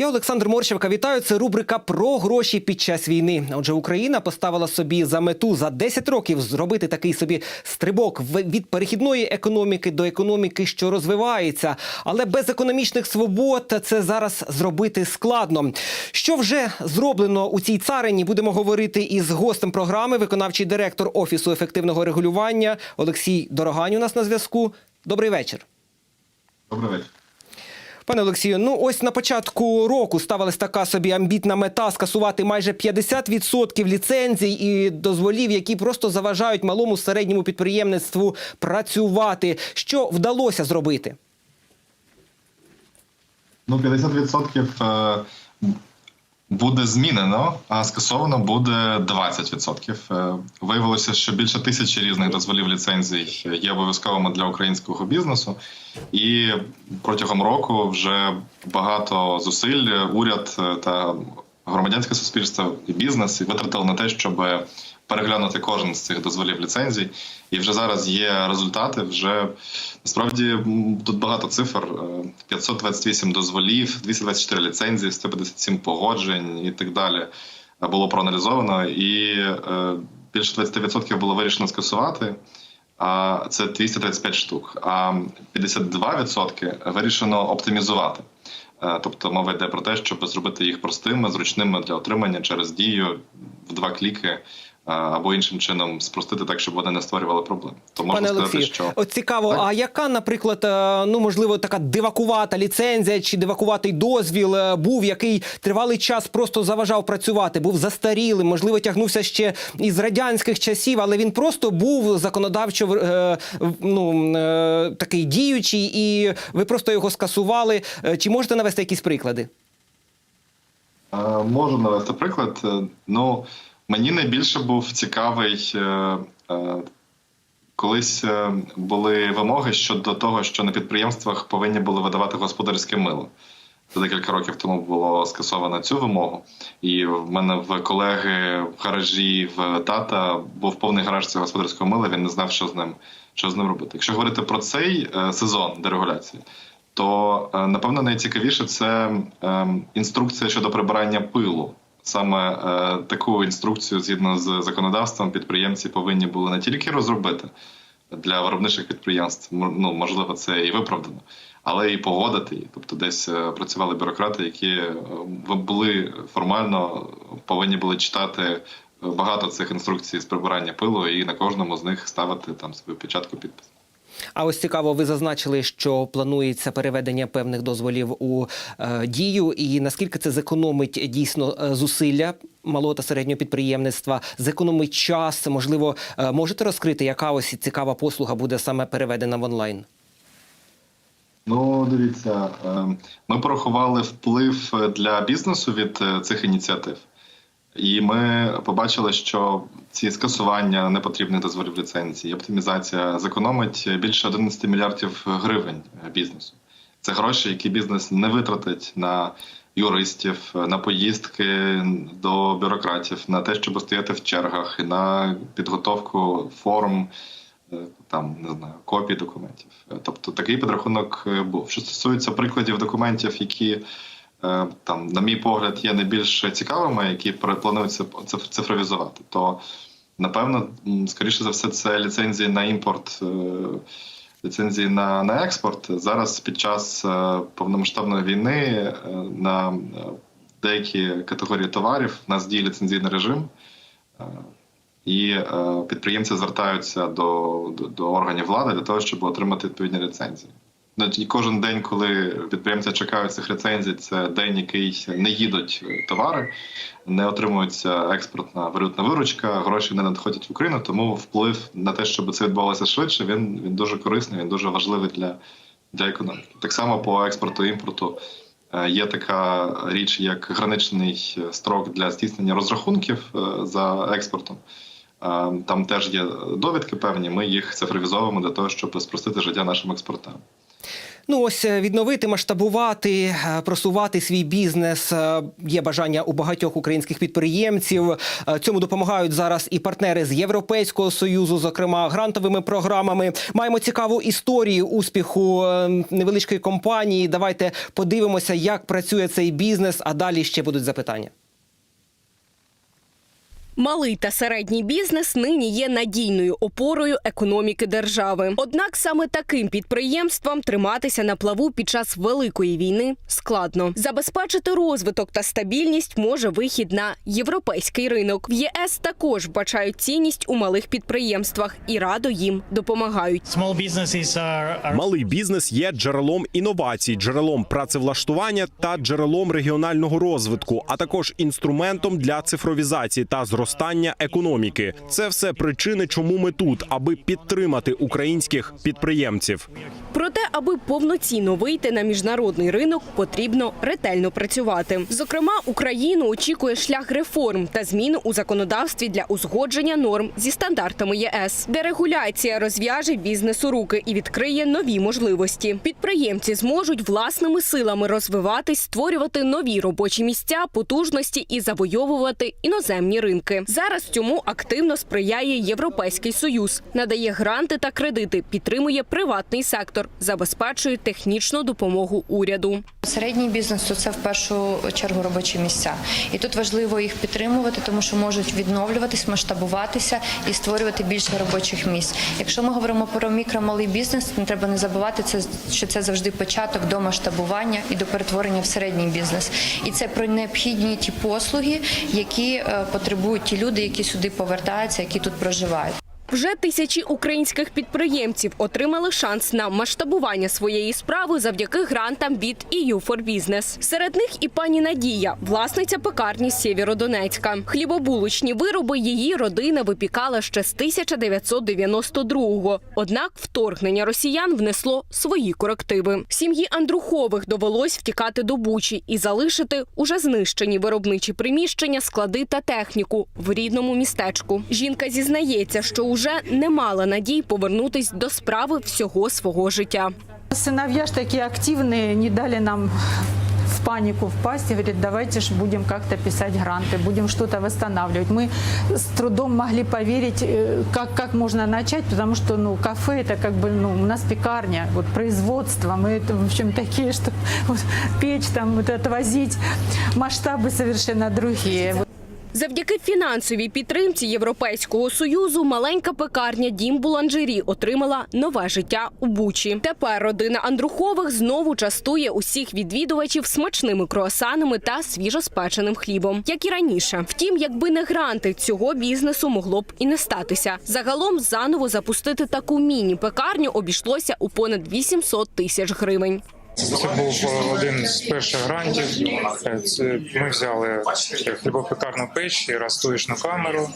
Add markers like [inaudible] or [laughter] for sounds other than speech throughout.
Я Олександр Морщевка. Вітаю. Це рубрика про гроші під час війни. Отже, Україна поставила собі за мету за 10 років зробити такий собі стрибок від перехідної економіки до економіки, що розвивається. Але без економічних свобод це зараз зробити складно. Що вже зроблено у цій царині? Будемо говорити із гостем програми, виконавчий директор офісу ефективного регулювання Олексій Дорогань. У нас на зв'язку. Добрий вечір. Добрий вечір. Пане Олексію, ну ось на початку року ставилась така собі амбітна мета скасувати майже 50% ліцензій і дозволів, які просто заважають малому середньому підприємництву працювати. Що вдалося зробити? Ну, 50% е, буде змінено, а скасовано буде 20%. Е, Виявилося, що більше тисячі різних дозволів ліцензій є обов'язковими для українського бізнесу, і протягом року вже багато зусиль уряд е, та громадянське суспільство і бізнес витратили на те, щоб переглянути кожен з цих дозволів ліцензій. І вже зараз є результати. Вже насправді тут багато цифр: Е, 528 дозволів, 224 ліцензії, 157 погоджень і так далі е, було проаналізовано, і е, більше 20% було вирішено скасувати. А це 235 штук. А 52% вирішено оптимізувати. Е, Тобто мова йде про те, щоб зробити їх простими, зручними для отримання через дію в два кліки е, або іншим чином спростити так, щоб вони не створювали проблем. То можна Пане сказати, Олексію, що от цікаво, Так. а яка, наприклад, е, ну можливо, така дивакувата ліцензія чи дивакуватий дозвіл е, був, який тривалий час просто заважав працювати, був застарілим, можливо, тягнувся ще із радянських часів, але він просто був законодавчо е, ну, такий діючий, і ви просто його скасували. Чи можете навести якісь приклади? Можу навести приклад. Ну, мені найбільше був цікавий. е, е, Колись е, були вимоги щодо того, що на підприємствах повинні були видавати господарське мило. Це декілька років тому було скасовано цю вимогу. І в мене в колеги в гаражі в тата був повний гараж цього господарського мила. Він не знав, що з ним, що з ним робити. Якщо говорити про цей сезон дерегуляції, то напевно найцікавіше це е, інструкція щодо прибирання пилу. Саме е, таку інструкцію, згідно з законодавством, підприємці повинні були не тільки розробити для виробничих підприємств, ну можливо, це і виправдано, але і погодити її. Тобто, десь е, працювали бюрократи, які е, були формально повинні були читати багато цих інструкцій з прибирання пилу і на кожному з них ставити там свою печатку підпис. А ось цікаво, ви зазначили, що планується переведення певних дозволів у е, дію, і наскільки це зекономить дійсно е, зусилля малого та середнього підприємництва, зекономить час. Можливо, е, можете розкрити, яка ось цікава послуга буде саме переведена в онлайн? Ну, дивіться, е, ми порахували вплив для бізнесу від е, цих ініціатив, і ми побачили, що ці скасування непотрібних дозволів ліцензії, оптимізація зекономить більше 11 мільярдів гривень бізнесу. Це гроші, які бізнес не витратить на юристів, на поїздки до бюрократів, на те, щоб стояти в чергах, на підготовку форм е, там не знаю копій документів. Тобто такий підрахунок е, був. Що стосується прикладів документів, які там, на мій погляд, є найбільш цікавими, які плануються цифровізувати, то напевно, скоріше за все, це ліцензії на імпорт. е, Ліцензії на, на експорт зараз під час е, повномасштабної війни е, на е, деякі категорії товарів у нас діє ліцензійний режим, е, і е, підприємці звертаються до, до, до органів влади для того, щоб отримати відповідні ліцензії. Ну, І кожен день, коли підприємці чекають цих ліцензій, це день, який не їдуть товари, не отримується експортна валютна виручка, гроші не надходять в Україну. Тому вплив на те, щоб це відбувалося швидше, він, він дуже корисний, він дуже важливий для, для економіки. Так само по експорту імпорту е, є така річ, як граничний строк для здійснення розрахунків е, за експортом. Е, Там теж є довідки певні. Ми їх цифровізовуємо для того, щоб спростити життя нашим експортерам. Ну ось е, відновити, масштабувати, е, просувати свій бізнес е, є бажання у багатьох українських підприємців. Цьому допомагають зараз і партнери з Європейського союзу, зокрема грантовими програмами. Маємо цікаву історію успіху невеличкої компанії. Давайте подивимося, як працює цей бізнес. А далі ще будуть запитання. Малий та середній бізнес нині є надійною опорою економіки держави. Однак саме таким підприємствам триматися на плаву під час великої війни складно. Забезпечити розвиток та стабільність може вихід на європейський ринок. В ЄС також бачають цінність у малих підприємствах і радо їм допомагають. Малий бізнес є джерелом інновацій, джерелом працевлаштування та джерелом регіонального розвитку, а також інструментом для цифровізації та зростання економіки. Це все причини, чому ми тут, аби підтримати українських підприємців. Проте, аби повноцінно вийти на міжнародний ринок, потрібно ретельно працювати. Зокрема, Україну очікує шлях реформ та змін у законодавстві для узгодження норм зі стандартами ЄС. Дерегуляція розв'яже бізнесу руки і відкриє нові можливості. Підприємці зможуть власними силами розвиватись, створювати нові робочі місця, потужності і завойовувати іноземні ринки. Зараз цьому активно сприяє Європейський союз, надає гранти та кредити, підтримує приватний сектор, забезпечує технічну допомогу уряду. Середній бізнес це в першу чергу робочі місця, і тут важливо їх підтримувати, тому що можуть відновлюватись, масштабуватися і створювати більше робочих місць. Якщо ми говоримо про мікро-малий бізнес, не треба не забувати це, що це завжди початок до масштабування і до перетворення в середній бізнес. І це про необхідні ті послуги, які е, потребують ті люди, які сюди повертаються, які тут проживають. Вже тисячі українських підприємців отримали шанс на масштабування своєї справи завдяки грантам від EU for Business. Серед них і пані Надія, власниця пекарні Сєвєродонецька. Хлібобулочні вироби її родина випікала ще з 1992-го. Однак вторгнення росіян внесло свої корективи. Сім'ї Андрухових довелось втікати до Бучі і залишити уже знищені виробничі приміщення, склади та техніку в рідному містечку. Жінка зізнається, що уже не мала надій повернутись до справи всього свого життя. Сыновья ж такие активные, не дали нам в панику впасть и говорит, давайте ж будем как-то писать гранты, будем что-то восстанавливать. Мы с трудом могли поверить, э, как, как можно начать, потому что ну, кафе это как бы, ну, у нас пекарня, вот производство, мы это, в общем, такие, что [laughs] вот, печь там, вот это возить, масштабы совершенно другие. Завдяки фінансовій підтримці Європейського союзу маленька пекарня Дім Буланжері отримала нове життя у Бучі. Тепер родина Андрухових знову частує усіх відвідувачів смачними круасанами та свіжоспеченим хлібом, як і раніше. Втім, якби не гранти, цього бізнесу могло б і не статися. Загалом заново запустити таку міні-пекарню обійшлося у понад 800 тисяч гривень. Це був один з перших грантів. Е, Це ми взяли е, хлібопекарну печ і розтоїшну камеру.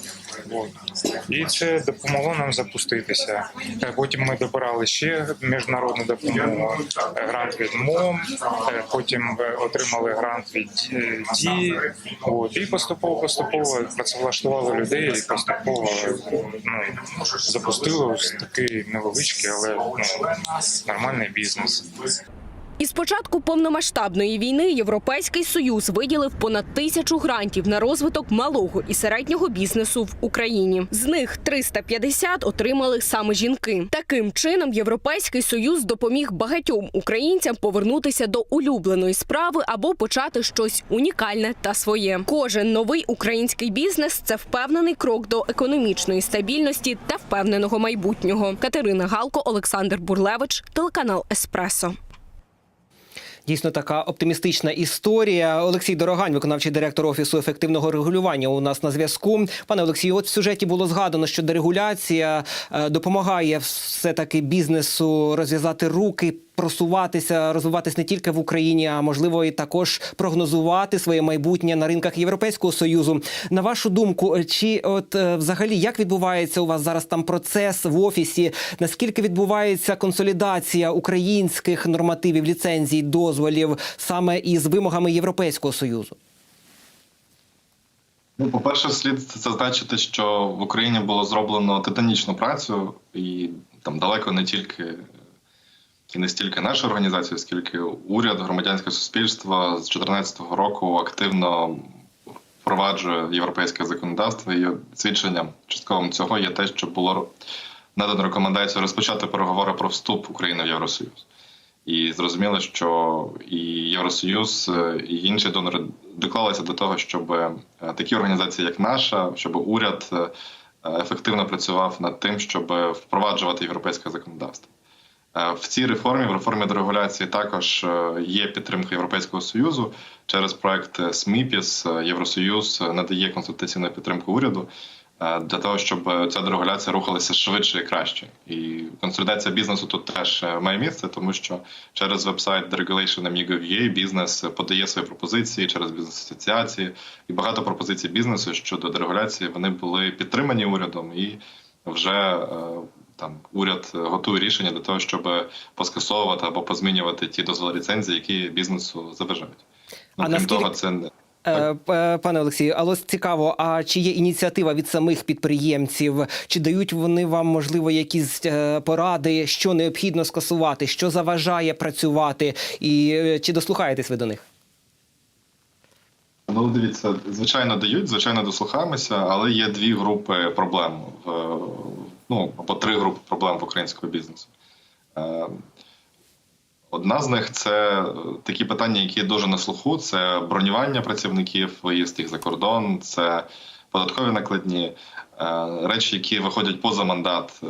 І це допомогло нам запуститися. Е, Потім ми добирали ще міжнародну допомогу, е, грант від МОМ, е, потім е, отримали грант від е, ДІ. І поступово поступово працевлаштували людей і поступово ну, запустили ось такий невеличкий, але ну, нормальний бізнес. Із початку повномасштабної війни Європейський союз виділив понад тисячу грантів на розвиток малого і середнього бізнесу в Україні. З них 350 отримали саме жінки. Таким чином, Європейський союз допоміг багатьом українцям повернутися до улюбленої справи або почати щось унікальне та своє. Кожен новий український бізнес це впевнений крок до економічної стабільності та впевненого майбутнього. Катерина Галко, Олександр Бурлевич, телеканал Еспресо. Дійсно, така оптимістична історія. Олексій Дорогань, виконавчий директор офісу ефективного регулювання, у нас на зв'язку. Пане Олексію, от в сюжеті було згадано, що дерегуляція е, допомагає все таки бізнесу розв'язати руки. Просуватися, розвиватись не тільки в Україні, а можливо і також прогнозувати своє майбутнє на ринках Європейського союзу. На вашу думку, чи от е, взагалі як відбувається у вас зараз там процес в офісі? Наскільки відбувається консолідація українських нормативів, ліцензій, дозволів саме із вимогами Європейського союзу? Ну, по-перше, слід зазначити, що в Україні було зроблено титанічну працю, і там далеко не тільки і не стільки наша організація, скільки уряд, громадянське суспільство з 2014 року активно впроваджує європейське законодавство. І свідченням частковим цього є те, що було надано рекомендацію розпочати переговори про вступ України в Євросоюз. І зрозуміло, що і Євросоюз, е, і інші донори доклалися до того, щоб е, такі організації, як наша, щоб уряд е, ефективно працював над тим, щоб впроваджувати європейське законодавство. Е, В цій реформі, в реформі дерегуляції, також е, є підтримка Європейського союзу через проект СМІПІС. Е, Євросоюз надає консультаційну підтримку уряду для того, щоб ця дерегуляція рухалася швидше і краще. І консолідація бізнесу тут теж має місце, тому що через вебсайт deregulation.amigo.ua бізнес подає свої пропозиції через бізнес-асоціації, і багато пропозицій бізнесу щодо дерегуляції вони були підтримані урядом і вже там уряд готує рішення для того, щоб поскасовувати або позмінювати ті дозволи ліцензії, які бізнесу заважають. Ну, А крім того, це не Е, Пане Олексію, але ось цікаво, а чи є ініціатива від самих підприємців? Чи дають вони вам можливо якісь е, поради, що необхідно скасувати, що заважає працювати, і е, чи дослухаєтесь ви до них? Ну, дивіться, звичайно, дають, звичайно, дослухаємося, але є дві групи проблем в ну або три групи проблем в українського бізнесу. Е, Одна з них це е, такі питання, які дуже на слуху: це бронювання працівників, виїзд їх за кордон, це податкові накладні, е, речі, які виходять поза мандат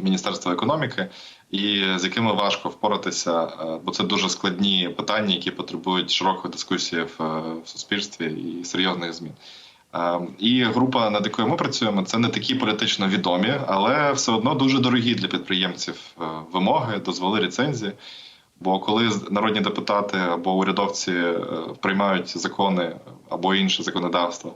Міністерства економіки, і з якими важко впоратися, бо це дуже складні питання, які потребують широкої дискусії в суспільстві і серйозних змін. Е, І група, над якою ми працюємо, це не такі політично відомі, але все одно дуже дорогі для підприємців е, вимоги, дозволи ліцензії. Бо коли народні депутати або урядовці е, приймають закони або інше законодавство,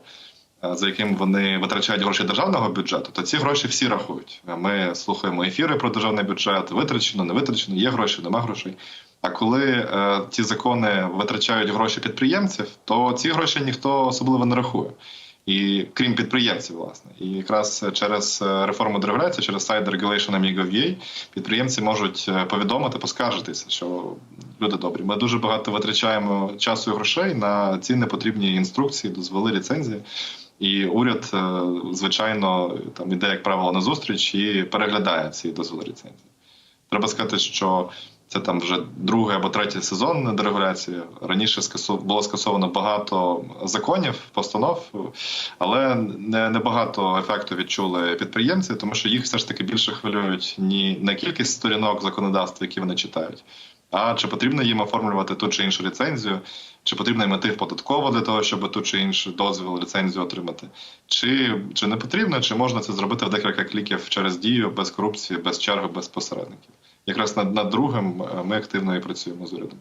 е, за яким вони витрачають гроші державного бюджету, то ці гроші всі рахують. Ми слухаємо ефіри про державний бюджет, витрачено, не витрачено, є гроші, нема грошей. А коли е, ці закони витрачають гроші підприємців, то ці гроші ніхто особливо не рахує. І крім підприємців, власне, і якраз через е, реформу дерегуляції, через сайт regulation.amigo.ua підприємці можуть е, повідомити, поскаржитися, що люди добрі. Ми дуже багато витрачаємо часу і грошей на ці непотрібні інструкції, дозволи ліцензії. І уряд, е, звичайно, там іде, як правило, на зустріч і переглядає ці дозволи ліцензії. Треба сказати, що це там вже другий або третій сезон дерегуляції. Раніше було скасовано багато законів, постанов, але не, багато ефекту відчули підприємці, тому що їх все ж таки більше хвилюють ні не кількість сторінок законодавства, які вони читають, а чи потрібно їм оформлювати ту чи іншу ліцензію, чи потрібно йти в податково для того, щоб ту чи іншу дозвіл, ліцензію отримати, чи, чи не потрібно, чи можна це зробити в декілька кліків через дію, без корупції, без черги, без посередників. Якраз над, над другим е, ми активно і працюємо з урядом.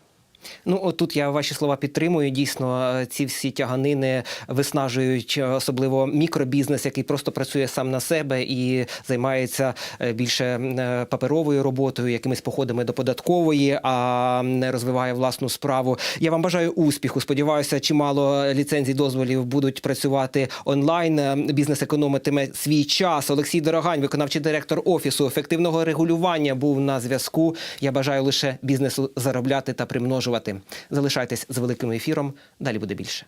Ну, тут я ваші слова підтримую. Дійсно, е, ці всі тяганини виснажують е, особливо мікробізнес, який просто працює сам на себе і займається е, більше паперовою роботою, якимись походами до податкової, а не розвиває власну справу. Я вам бажаю успіху. Сподіваюся, чимало ліцензій дозволів будуть працювати онлайн. Бізнес економитиме свій час. Олексій Дорогань, виконавчий директор офісу ефективного регулювання, був на зв'язку. Я бажаю лише бізнесу заробляти та примножувати. Залишайтесь з великим ефіром. Далі буде більше.